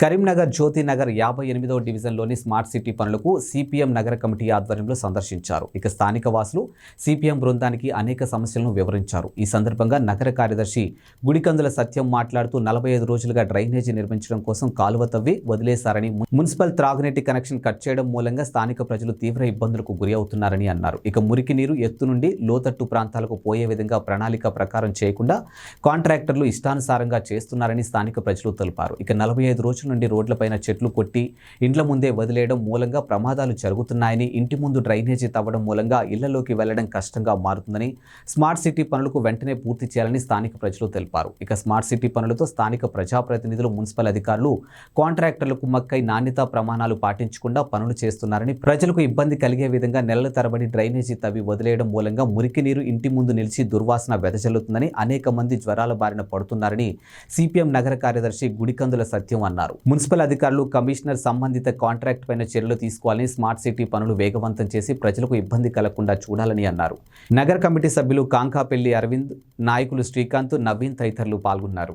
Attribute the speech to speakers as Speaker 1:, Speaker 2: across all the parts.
Speaker 1: Karimnagar Jyothinagar యాభై ఎనిమిదవ డివిజన్లోని స్మార్ట్ సిటీ పనులకు సిపిఎం నగర కమిటీ ఆధ్వర్యంలో సందర్శించారు. ఇక స్థానిక వాసులు సిపిఎం బృందానికి అనేక సమస్యలను వివరించారు. ఈ సందర్భంగా నగర కార్యదర్శి గుడికందుల సత్యం మాట్లాడుతూ నలభై ఐదు రోజులుగా డ్రైనేజీ నిర్మించడం కోసం కాలువ తవ్వి వదిలేశారని మున్సిపల్ త్రాగునీటి కనెక్షన్ కట్ చేయడం మూలంగా స్థానిక ప్రజలు తీవ్ర ఇబ్బందులకు గురి అవుతున్నారని అన్నారు. ఇక మురికి నీరు ఎత్తు నుండి లోతట్టు ప్రాంతాలకు పోయే విధంగా ప్రణాళిక ప్రకారం చేయకుండా కాంట్రాక్టర్లు ఇష్టానుసారంగా చేస్తున్నారని స్థానిక ప్రజలు తెలిపారు. ఇక నలభై ఐదు రోజులు నుండి రోడ్లపైన చెట్లు కొట్టి ఇండ్ల ముందే వదిలేయడం మూలంగా ప్రమాదాలు జరుగుతున్నాయని ఇంటి ముందు డ్రైనేజీ తవ్వడం మూలంగా ఇళ్ళలోకి వెళ్ళడం కష్టంగా మారుతుందని స్మార్ట్ సిటీ పనులకు వెంటనే పూర్తి చేయాలని స్థానిక ప్రజలు తెలిపారు. ఇక స్మార్ట్ సిటీ పనులతో స్థానిక ప్రజాప్రతినిధులు మున్సిపల్ అధికారులు కాంట్రాక్టర్లకు మక్కై నాణ్యతా ప్రమాణాలు పాటించకుండా పనులు చేస్తున్నారని ప్రజలకు ఇబ్బంది కలిగే విధంగా నెలల తరబడి డ్రైనేజీ తవ్వి వదిలేయడం మూలంగా మురికి నీరు ఇంటి ముందు నిలిచి దుర్వాసన వెదజల్లుతుందని అనేక మంది జ్వరాల బారిన పడుతున్నారని సిపిఎం నగర కార్యదర్శి గుడికందుల సత్యం అన్నారు. మున్సిపల్ అధికారులు కమిషనర్ సంబంధిత కాంట్రాక్ట్ పైన చర్యలు తీసుకోవాలని స్మార్ట్ సిటీ పనులు వేగవంతం చేసి ప్రజలకు ఇబ్బంది కలగకుండా చూడాలని అన్నారు. నగర కమిటీ సభ్యులు కాంకాపల్లి అరవింద్ నాయకులు శ్రీకాంత్ నవీన్ తదితరులు పాల్గొన్నారు.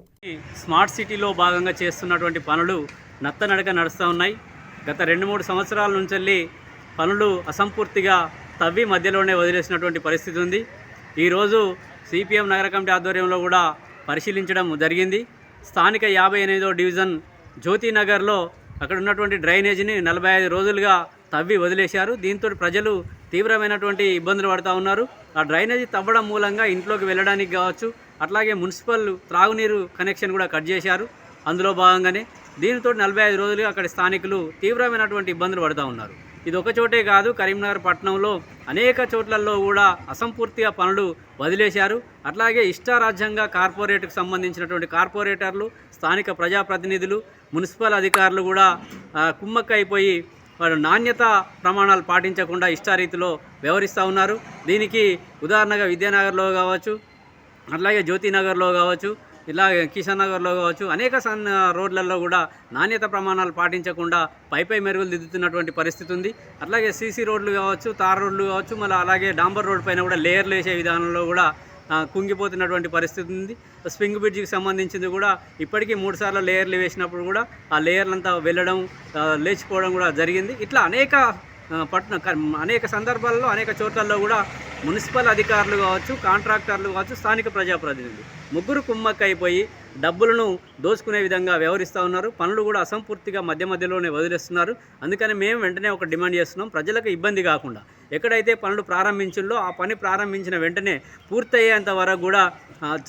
Speaker 2: స్మార్ట్ సిటీలో భాగంగా చేస్తున్నటువంటి పనులు నత్తనడక నడుస్తూ ఉన్నాయి. గత రెండు మూడు సంవత్సరాల నుంచి వెళ్ళి పనులు అసంపూర్తిగా తవ్వి మధ్యలోనే వదిలేసినటువంటి పరిస్థితి ఉంది. ఈరోజు సిపిఎం నగర కమిటీ ఆధ్వర్యంలో కూడా పరిశీలించడం జరిగింది. స్థానిక యాభై ఎనిమిదో డివిజన్ జ్యోతినగర్లో అక్కడ ఉన్నటువంటి డ్రైనేజీని నలభై ఐదు రోజులుగా తవ్వి వదిలేశారు. దీంతో ప్రజలు తీవ్రమైనటువంటి ఇబ్బందులు పడుతూ ఉన్నారు. ఆ డ్రైనేజీ తవ్వడం మూలంగా ఇంట్లోకి వెళ్ళడానికి కావచ్చు అట్లాగే మున్సిపల్ త్రాగునీరు కనెక్షన్ కూడా కట్ చేశారు. అందులో భాగంగానే దీనితో నలభై ఐదు రోజులుగా అక్కడ స్థానికులు తీవ్రమైనటువంటి ఇబ్బందులు పడుతూ ఉన్నారు. ఇది ఒక చోటే కాదు కరీంనగర్ పట్టణంలో అనేక చోట్లలో కూడా అసంపూర్తిగా పనులు వదిలేశారు. అట్లాగే ఇష్టారాజ్యంగా కార్పొరేట్కు సంబంధించినటువంటి కార్పొరేటర్లు స్థానిక ప్రజాప్రతినిధులు మున్సిపల్ అధికారులు కూడా కుమ్మక్కైపోయి వారు నాణ్యత ప్రమాణాలు పాటించకుండా ఇష్టారీతిలో వ్యవహరిస్తూ ఉన్నారు. దీనికి ఉదాహరణగా విద్యానగర్లో కావచ్చు అట్లాగే జ్యోతినగర్లో కావచ్చు ఇలా కిషన్ నగర్లో కావచ్చు అనేక సన్ రోడ్లలో కూడా నాణ్యత ప్రమాణాలు పాటించకుండా పైపై మెరుగులు దిద్దుతున్నటువంటి పరిస్థితి ఉంది. అట్లాగే సీసీ రోడ్లు కావచ్చు తార్ రోడ్లు కావచ్చు మళ్ళీ అలాగే డాంబర్ రోడ్ పైన కూడా లేయర్లు వేసే విధానంలో కూడా కుంగిపోతున్నటువంటి పరిస్థితి ఉంది. స్ప్రింగ్ బ్రిడ్జ్కి సంబంధించింది కూడా ఇప్పటికీ మూడుసార్లు లేయర్లు వేసినప్పుడు కూడా ఆ లేయర్లంతా వెళ్ళడం లేచిపోవడం కూడా జరిగింది. ఇట్లా అనేక పట్టణ అనేక సందర్భాల్లో అనేక చోట్లలో కూడా మున్సిపల్ అధికారులు కావచ్చు కాంట్రాక్టర్లు కావచ్చు స్థానిక ప్రజాప్రతినిధులు. ముగ్గురు కుమ్మక్క అయిపోయి డబ్బులను దోచుకునే విధంగా వ్యవహరిస్తూ ఉన్నారు. పనులు కూడా అసంపూర్తిగా మధ్య మధ్యలోనే వదిలేస్తున్నారు. అందుకని మేము వెంటనే ఒక డిమాండ్ చేస్తున్నాం. ప్రజలకు ఇబ్బంది కాకుండా ఎక్కడైతే పనులు ప్రారంభించిందో ఆ పని ప్రారంభించిన వెంటనే పూర్తయ్యేంత వరకు కూడా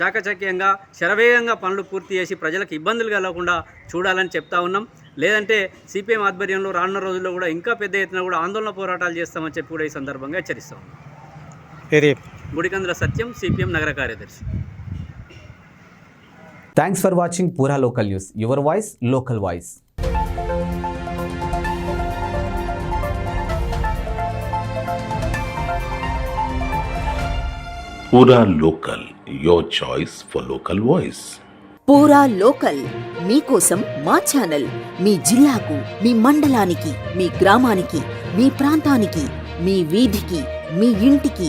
Speaker 2: చాకచక్యంగా శరవేగంగా పనులు పూర్తి చేసి ప్రజలకు ఇబ్బందులు కలగకుండా చూడాలని చెప్తా ఉన్నాం. లేదంటే సిపిఎం ఆధ్వర్యంలో రానున్న రోజుల్లో కూడా ఇంకా పెద్ద ఎత్తున కూడా ఆందోళన పోరాటాలు చేస్తామని చెప్పి కూడా ఈ సందర్భంగా హెచ్చరిస్తాం గుడికందుల సత్యం సిపిఎం నగర కార్యదర్శి.
Speaker 1: Thanks for watching Pura local news your voice local voice
Speaker 3: Local, your choice for local voice.
Speaker 4: Pura local మీకోసం మా ఛానల్ మీ జిల్లాకు మీ మండలానికి మీ గ్రామానికి మీ ప్రాంతానికి మీ వీధికి మీ ఇంటికి